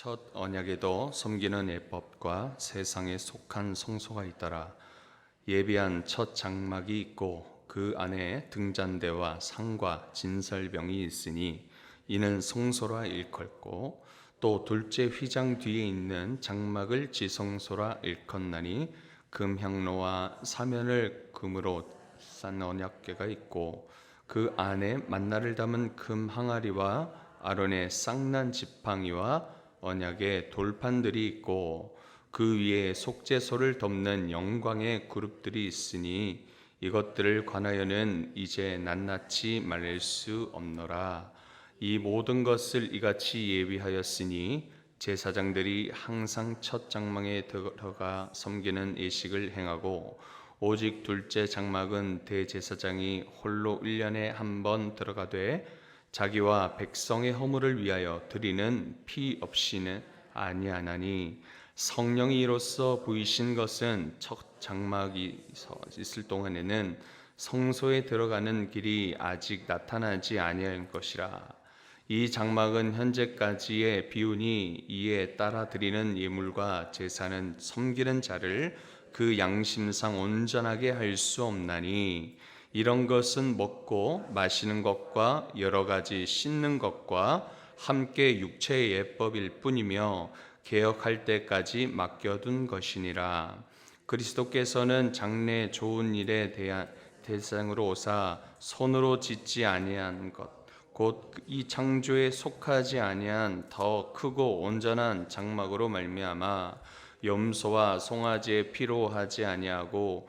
첫 언약에도 섬기는 예법과 세상에 속한 성소가 있더라. 예비한 첫 장막이 있고 그 안에 등잔대와 상과 진설병이 있으니 이는 성소라 일컫고 또 둘째 휘장 뒤에 있는 장막을 지성소라 일컫나니 금향로와 사면을 금으로 싼 언약궤가 있고 그 안에 만나를 담은 금 항아리와 아론의 쌍난 지팡이와 언약의 돌판들이 있고 그 위에 속죄소를 덮는 영광의 그룹들이 있으니 이것들을 관하여는 이제 낱낱이 말릴 수 없노라. 이 모든 것을 이같이 예비하였으니 제사장들이 항상 첫 장막에 들어가 섬기는 예식을 행하고 오직 둘째 장막은 대제사장이 홀로 1년에 한 번 들어가되 자기와 백성의 허물을 위하여 드리는 피 없이는 아니하나니 성령이 이로써 보이신 것은 첫 장막이 있을 동안에는 성소에 들어가는 길이 아직 나타나지 아니할 것이라. 이 장막은 현재까지의 비운이 이에 따라 드리는 예물과 제사는 섬기는 자를 그 양심상 온전하게 할 수 없나니 이런 것은 먹고 마시는 것과 여러 가지 씻는 것과 함께 육체의 예법일 뿐이며 개혁할 때까지 맡겨둔 것이니라. 그리스도께서는 장래 좋은 일에 대한 대상으로 오사 손으로 짓지 아니한 것 곧 이 창조에 속하지 아니한 더 크고 온전한 장막으로 말미암아 염소와 송아지의 피로 하지 아니하고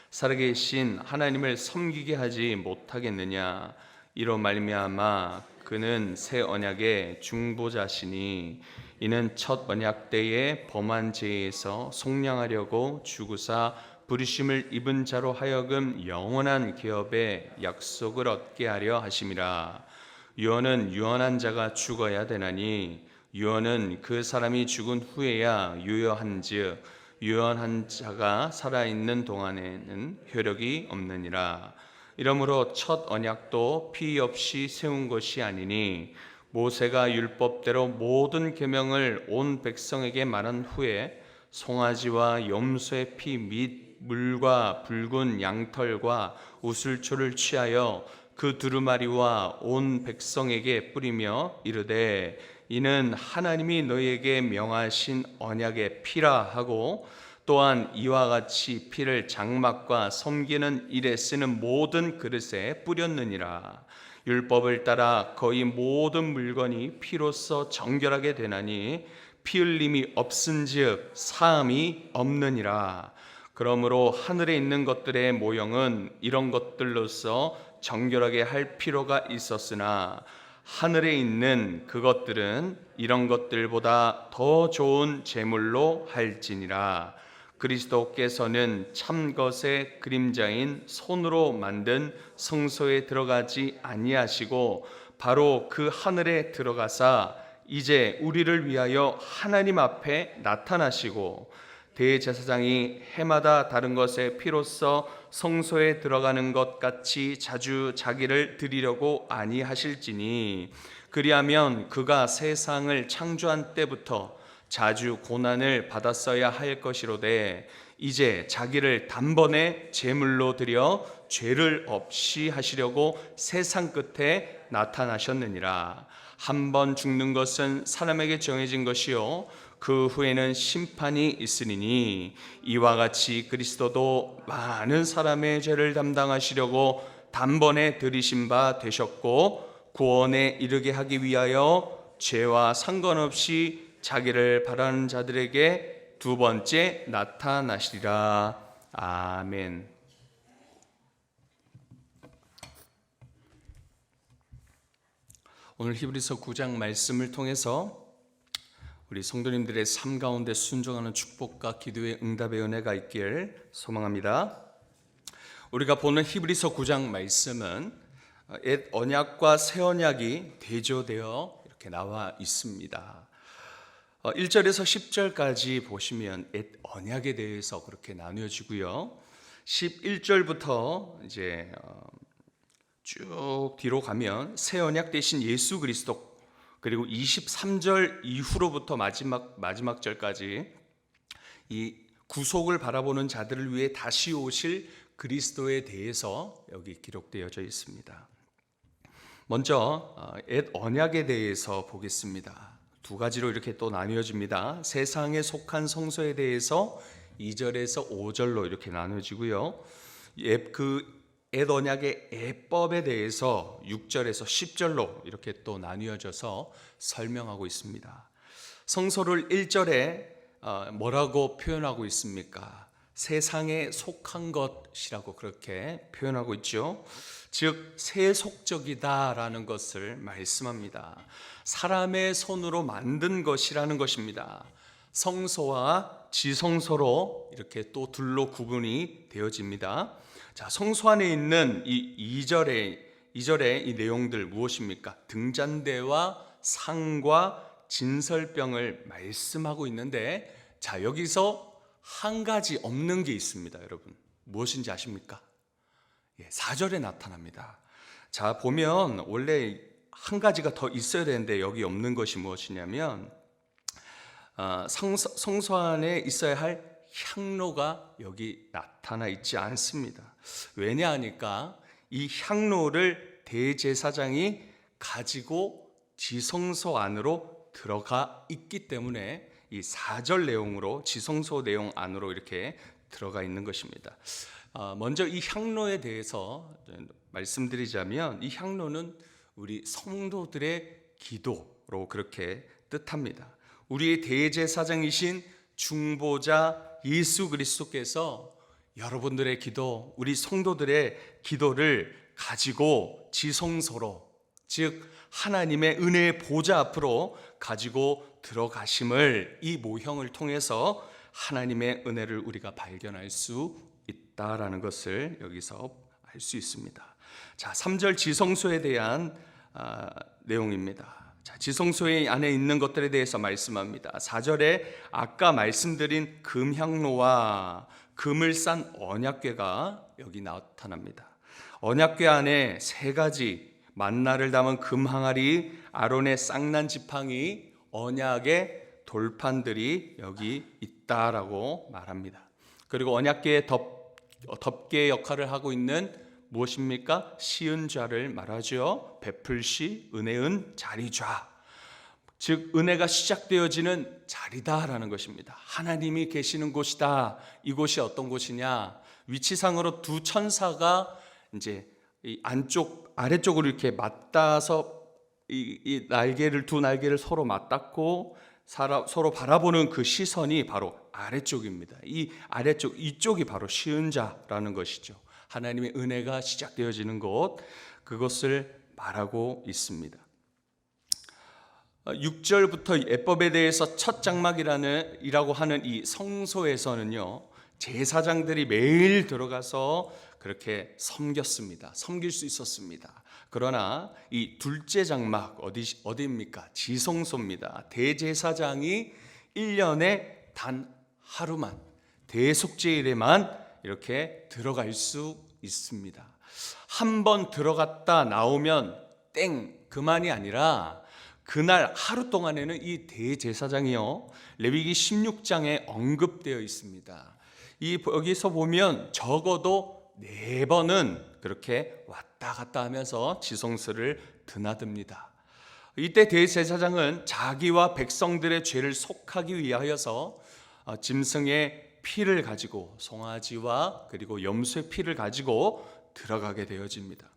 살아계신 하나님을 섬기게 하지 못하겠느냐? 이로 말미암아 그는 새 언약의 중보자시니 이는 첫 언약 때에 범한 죄에서 속량하려고 죽으사 부르심을 입은 자로 하여금 영원한 기업의 약속을 얻게 하려 하심이라. 유언은 유언한 자가 죽어야 되나니 유언은 그 사람이 죽은 후에야 유효한즉 유언한 자가 살아 있는 동안에는 효력이 없느니라. 이러므로 첫 언약도 피 없이 세운 것이 아니니 모세가 율법대로 모든 계명을 온 백성에게 말한 후에 송아지와 염소의 피 및 물과 붉은 양털과 우슬초를 취하여 그 두루마리와 온 백성에게 뿌리며 이르되 이는 하나님이 너희에게 명하신 언약의 피라 하고 또한 이와 같이 피를 장막과 섬기는 일에 쓰는 모든 그릇에 뿌렸느니라. 율법을 따라 거의 모든 물건이 피로써 정결하게 되나니 피 흘림이 없은즉 사함이 없느니라. 그러므로 하늘에 있는 것들의 모형은 이런 것들로서 정결하게 할 필요가 있었으나 하늘에 있는 그것들은 이런 것들보다 더 좋은 제물로 할지니라. 그리스도께서는 참 것의 그림자인 손으로 만든 성소에 들어가지 아니하시고 바로 그 하늘에 들어가사 이제 우리를 위하여 하나님 앞에 나타나시고 대제사장이 해마다 다른 것의 피로써 성소에 들어가는 것 같이 자주 자기를 드리려고 아니하실지니? 그리하면 그가 세상을 창조한 때부터 자주 고난을 받았어야 할 것이로되 이제 자기를 단번에 제물로 드려 죄를 없이 하시려고 세상 끝에 나타나셨느니라 한 번 죽는 것은 사람에게 정해진 것이요 그 후에는 심판이 있으리니 이와 같이 그리스도도 많은 사람의 죄를 담당하시려고 단번에 들이신 바 되셨고 구원에 이르게 하기 위하여 죄와 상관없이 자기를 바라는 자들에게 두 번째 나타나시리라. 아멘. 오늘 히브리서 9장 말씀을 통해서 우리 성도님들의 삶 가운데 순종하는 축복과 기도의 응답의 은혜가 있길 소망합니다. 우리가 보는 히브리서 9장 말씀은 옛 언약과 새 언약이 대조되어 이렇게 나와 있습니다. 1절에서 10절까지 보시면 옛 언약에 대해서 그렇게 나뉘어지고요. 11절부터 이제 어, 쭉 뒤로 가면 새 언약 대신 예수 그리스도 그리고 23절 이후로부터 마지막 마지막 절까지 이 구속을 바라보는 자들을 위해 다시 오실 그리스도에 대해서 여기 기록되어져 있습니다. 먼저 어, 옛 언약에 대해서 보겠습니다. 두 가지로 이렇게 또 나뉘어집니다. 세상에 속한 성소에 대해서 2절에서 5절로 이렇게 나눠지고요. 그 옛 언약의 예법에 대해서 6절에서 10절로 이렇게 또 나뉘어져서 설명하고 있습니다. 성소를 1절에 어, 뭐라고 표현하고 있습니까? 세상에 속한 것이라고 그렇게 표현하고 있죠. 즉 세속적이다라는 것을 말씀합니다. 사람의 손으로 만든 것이라는 것입니다. 성소와 지성소로 이렇게 또 둘로 구분이 되어집니다. 자, 성소 안에 있는 이 2절의 2절의 이 내용들 무엇입니까? 등잔대와 상과 진설병을 말씀하고 있는데 자, 여기서 한 가지 없는 게 있습니다, 여러분. 무엇인지 아십니까? 예, 4절에 나타납니다. 자, 보면 원래 한 가지가 더 있어야 되는데 여기 없는 것이 무엇이냐면 어, 성소, 성소 안에 있어야 할 향로가 여기 나타나 있지 않습니다. 왜냐 하니까 이 향로를 대제사장이 가지고 지성소 안으로 들어가 있기 때문에 이 4절 내용으로 지성소 내용 안으로 이렇게 들어가 있는 것입니다. 어, 먼저 이 향로에 대해서 말씀드리자면 이 향로는 우리 성도들의 기도로 그렇게 뜻합니다. 우리의 대제사장이신 중보자 예수 그리스도께서 여러분들의 기도, 우리 성도들의 기도를 가지고 지성소로 즉 하나님의 은혜의 보좌 앞으로 가지고 들어가심을 이 모형을 통해서 하나님의 은혜를 우리가 발견할 수 있다라는 것을 여기서 알 수 있습니다. 자, 3절 지성소에 대한 아, 내용입니다. 자, 지성소의 안에 있는 것들에 대해서 말씀합니다. 4절에 아까 말씀드린 금향로와 금을 싼 언약궤가 여기 나타납니다. 언약궤 안에 세 가지 만나를 담은 금 항아리, 아론의 쌍난 지팡이, 언약의 돌판들이 여기 있다라고 말합니다. 그리고 언약궤의 덮 덮개 역할을 하고 있는 무엇입니까? 시은 좌를 말하죠. 베풀 시 은혜은 자리좌. 즉 은혜가 시작되어지는 자리다라는 것입니다. 하나님이 계시는 곳이다. 이곳이 어떤 곳이냐? 위치상으로 두 천사가 이제 이 안쪽 아래쪽으로 이렇게 맞닿아서 이, 이 날개를 두 날개를 서로 맞닿고 서로 바라보는 그 시선이 바로 아래쪽입니다. 이 아래쪽 이쪽이 바로 시은자라는 것이죠. 하나님의 은혜가 시작되어지는 곳 그것을 말하고 있습니다. 6절부터 예법에 대해서 첫 장막이라는 이라고 하는 이 성소에서는요. 제사장들이 매일 들어가서 그렇게 섬겼습니다. 섬길 수 있었습니다. 그러나 이 둘째 장막 어디 어디입니까? 지성소입니다. 대제사장이 1년에 단 하루만 대속제일에만 이렇게 들어갈 수 있습니다. 한 번 들어갔다 나오면 땡 그만이 아니라 그날 하루 동안에는 이 대제사장이요 레위기 16장에 언급되어 있습니다. 이 여기서 보면 적어도 네 번은 그렇게 왔다 갔다 하면서 지성소를 드나듭니다. 이때 대제사장은 자기와 백성들의 죄를 속하기 위하여서 어, 짐승의 피를 가지고 송아지와 그리고 염소의 피를 가지고 들어가게 되어집니다.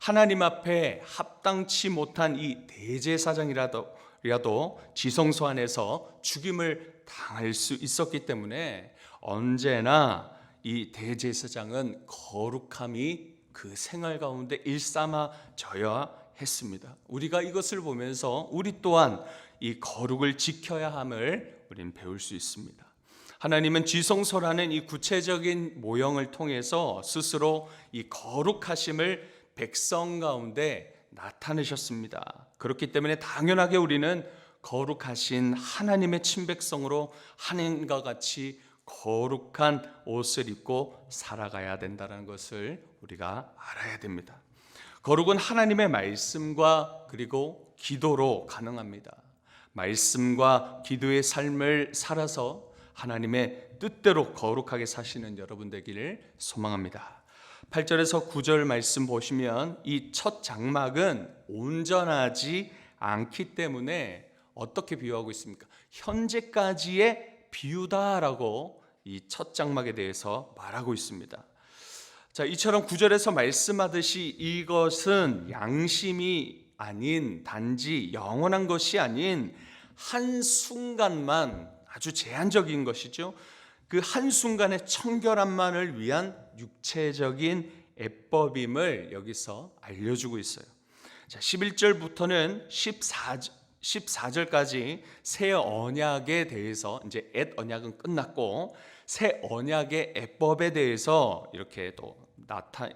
하나님 앞에 합당치 못한 이 대제사장이라도 라도 지성소 안에서 죽임을 당할 수 있었기 때문에 언제나 이 대제사장은 거룩함이 그 생활 가운데 일삼아져야 했습니다. 우리가 이것을 보면서 우리 또한 이 거룩을 지켜야 함을 우리는 배울 수 있습니다. 하나님은 지성소라는 이 구체적인 모형을 통해서 스스로 이 거룩하심을 백성 가운데 나타내셨습니다. 그렇기 때문에 당연하게 우리는 거룩하신 하나님의 친백성으로 하나님과 같이 거룩한 옷을 입고 살아가야 된다는 것을 우리가 알아야 됩니다. 거룩은 하나님의 말씀과 그리고 기도로 가능합니다. 말씀과 기도의 삶을 살아서 하나님의 뜻대로 거룩하게 사시는 여러분 되기를 소망합니다. 8절에서 9절 말씀 보시면 이 첫 장막은 온전하지 않기 때문에 어떻게 비유하고 있습니까? 현재까지의 비유다라고 이 첫 장막에 대해서 말하고 있습니다. 자, 이처럼 구절에서 말씀하듯이 이것은 양심이 아닌 단지 영원한 것이 아닌 한 순간만 아주 제한적인 것이죠. 그 한 순간의 청결함만을 위한 육체적인 애법임을 여기서 알려주고 있어요. 자, 11절부터는 14, 14절까지 새 언약에 대해서 이제 옛 언약은 끝났고 새 언약의 애법에 대해서 이렇게 또 나타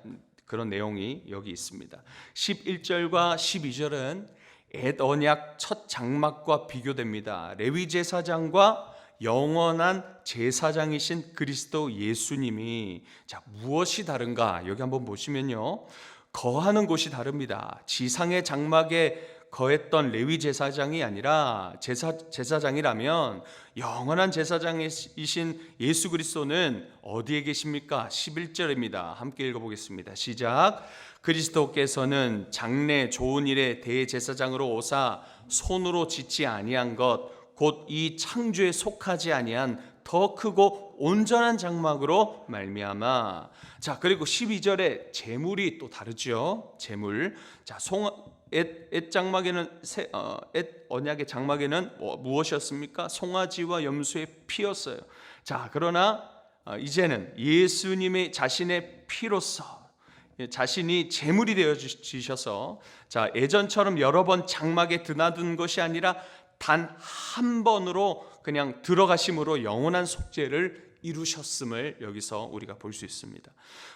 그런 내용이 여기 있습니다. 11절과 12절은 옛 언약 첫 장막과 비교됩니다. 레위 제사장과 영원한 제사장이신 그리스도 예수님이 자 무엇이 다른가 여기 한번 보시면요 거하는 곳이 다릅니다. 지상의 장막에 거했던 레위 제사장이 아니라 제사 제사장이라면 영원한 제사장이신 예수 그리스도는 어디에 계십니까? 11절입니다. 함께 읽어 보겠습니다. 시작. 그리스도께서는 장래 좋은 일에 대제사장으로 오사 손으로 짓지 아니한 것 곧 이 창조에 속하지 아니한 더 크고 온전한 장막으로 말미암아. 자 그리고 12절에 제물이 또 다르죠 제물. 자송옛 장막에는 새, 어, 옛 언약의 장막에는 뭐, 무엇이었습니까? 송아지와 염소의 피였어요. 자 그러나 어, 이제는 예수님의 자신의 피로서 예, 자신이 제물이 되어 주셔서 자 예전처럼 여러 번 장막에 드나든 것이 아니라 단 한 번으로 그냥 들어가심으로 영원한 속죄를 이루셨음을 여기서 우리가 볼 수 있습니다.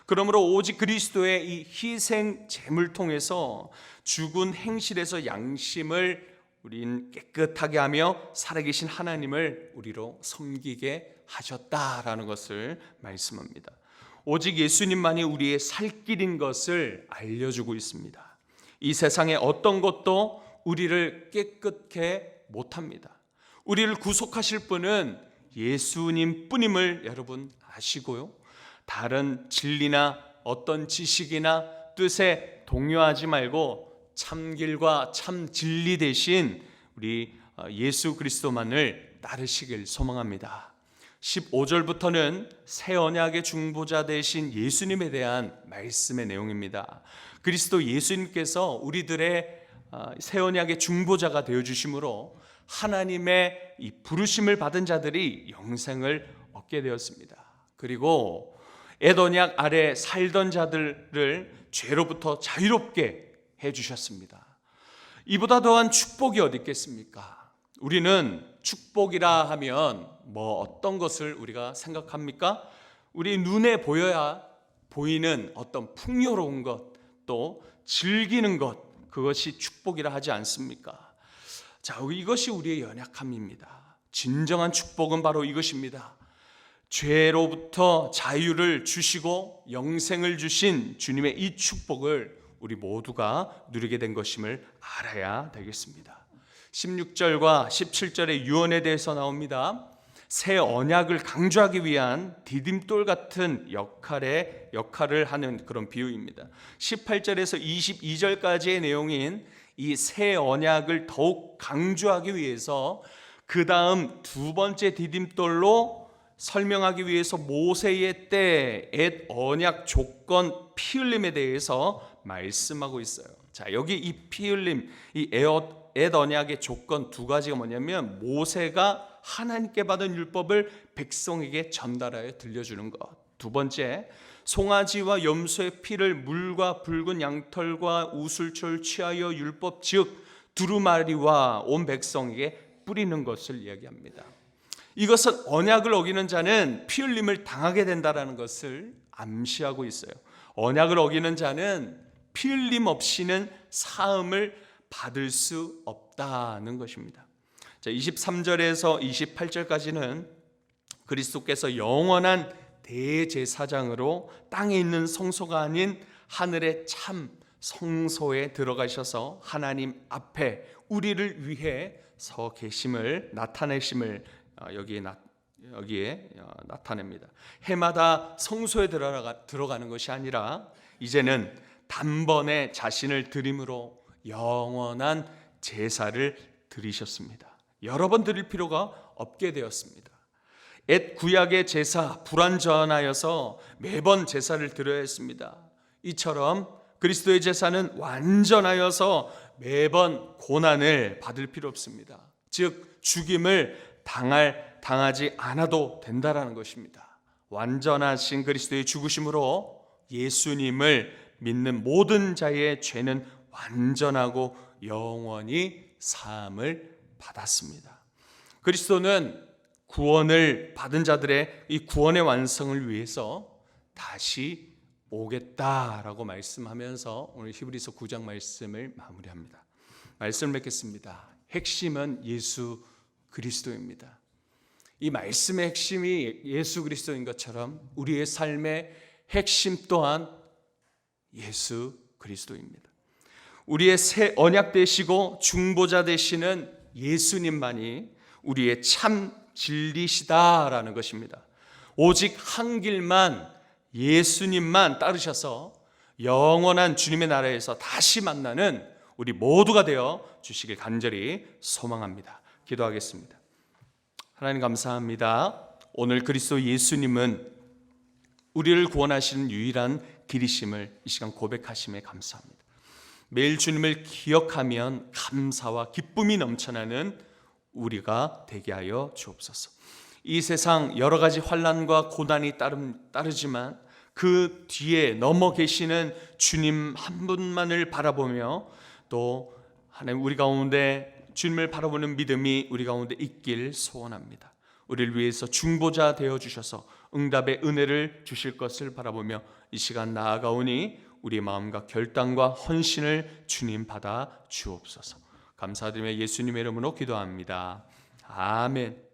그러므로 오직 그리스도의 이 희생 제물 통해서 죽은 행실에서 양심을 우린 깨끗하게 하며 살아계신 하나님을 우리로 섬기게 하셨다라는 것을 말씀합니다. 오직 예수님만이 우리의 살 길인 것을 알려주고 있습니다. 이 세상의 어떤 것도 우리를 깨끗게 못합니다. 우리를 구속하실 분은 예수님 뿐임을 여러분 아시고요. 다른 진리나 어떤 지식이나 뜻에 동요하지 말고 참 길과 참 진리 대신 우리 예수 그리스도만을 따르시길 소망합니다. 15절부터는 새 언약의 중보자 되신 예수님에 대한 말씀의 내용입니다. 그리스도 예수님께서 우리들의 새 언약의 중보자가 되어 주심으로 하나님의 이 부르심을 받은 자들이 영생을 얻게 되었습니다. 그리고 에도약 아래 살던 자들을 죄로부터 자유롭게 해 주셨습니다. 이보다 더한 축복이 어디 있겠습니까? 우리는 축복이라 하면 뭐 어떤 것을 우리가 생각합니까? 우리 눈에 보여야 보이는 어떤 풍요로운 것, 또 즐기는 것, 그것이 축복이라 하지 않습니까? 자, 이것이 우리의 연약함입니다. 진정한 축복은 바로 이것입니다. 죄로부터 자유를 주시고 영생을 주신 주님의 이 축복을 우리 모두가 누리게 된 것임을 알아야 되겠습니다. 16절과 17절의 유언에 대해서 나옵니다. 새 언약을 강조하기 위한 디딤돌 같은 역할의 역할을 하는 그런 비유입니다. 18절에서 22절까지의 내용인 이 새 언약을 더욱 강조하기 위해서 그 다음 두 번째 디딤돌로 설명하기 위해서 모세의 때 옛 언약 조건 피 흘림에 대해서 말씀하고 있어요. 자, 여기 이 피 흘림, 이옛 언약의 조건 두 가지가 뭐냐면 모세가 하나님께 받은 율법을 백성에게 전달하여 들려주는 것. 두 번째, 송아지와 염소의 피를 물과 붉은 양털과 우슬초를 취하여 율법 즉 두루마리와 온 백성에게 뿌리는 것을 이야기합니다. 이것은 언약을 어기는 자는 피 흘림을 당하게 된다라는 것을 암시하고 있어요. 언약을 어기는 자는 피 흘림 없이는 사함을 받을 수 없다는 것입니다. 자, 23절에서 28절까지는 그리스도께서 영원한 대제사장으로 땅에 있는 성소가 아닌 하늘의 참 성소에 들어가셔서 하나님 앞에 우리를 위해 서 계심을 나타내심을 어, 여기에 나, 여기에 어, 나타냅니다. 해마다 성소에 들어가 들어가는 것이 아니라 이제는 단번에 자신을 드림으로 영원한 제사를 드리셨습니다. 여러 번 드릴 필요가 없게 되었습니다. 옛 구약의 제사 불완전하여서 매번 제사를 드려야 했습니다. 이처럼 그리스도의 제사는 완전하여서 매번 고난을 받을 필요 없습니다. 즉 죽임을 당할 당하지 않아도 된다라는 것입니다. 완전하신 그리스도의 죽으심으로 예수님을 믿는 모든 자의 죄는 완전하고 영원히 사함을 받았습니다. 그리스도는 구원을 받은 자들의 이 구원의 완성을 위해서 다시 오겠다라고 말씀하면서 오늘 히브리서 9장 말씀을 마무리합니다. 말씀을 맺겠습니다. 핵심은 예수 그리스도입니다. 이 말씀의 핵심이 예수 그리스도인 것처럼 우리의 삶의 핵심 또한 예수 그리스도입니다. 우리의 새 언약 되시고 중보자 되시는 예수님만이 우리의 참 진리시다라는 것입니다. 오직 한 길만 예수님만 따르셔서 영원한 주님의 나라에서 다시 만나는 우리 모두가 되어 주시길 간절히 소망합니다. 기도하겠습니다. 하나님 감사합니다. 오늘 그리스도 예수님은 우리를 구원하시는 유일한 길이심을 이 시간 고백하심에 감사합니다. 매일 주님을 기억하면 감사와 기쁨이 넘쳐나는 우리가 되게 하여 주옵소서. 이 세상 여러 가지 환란과 고난이 따르지만 그 뒤에 넘어 계시는 주님 한 분만을 바라보며 또 하나님 우리 가운데 주님을 바라보는 믿음이 우리 가운데 있길 소원합니다. 우리를 위해서 중보자 되어 주셔서 응답의 은혜를 주실 것을 바라보며 이 시간 나아가오니 우리 마음과 결단과 헌신을 주님 받아 주옵소서. 감사드리며 예수님의 이름으로 기도합니다. 아멘.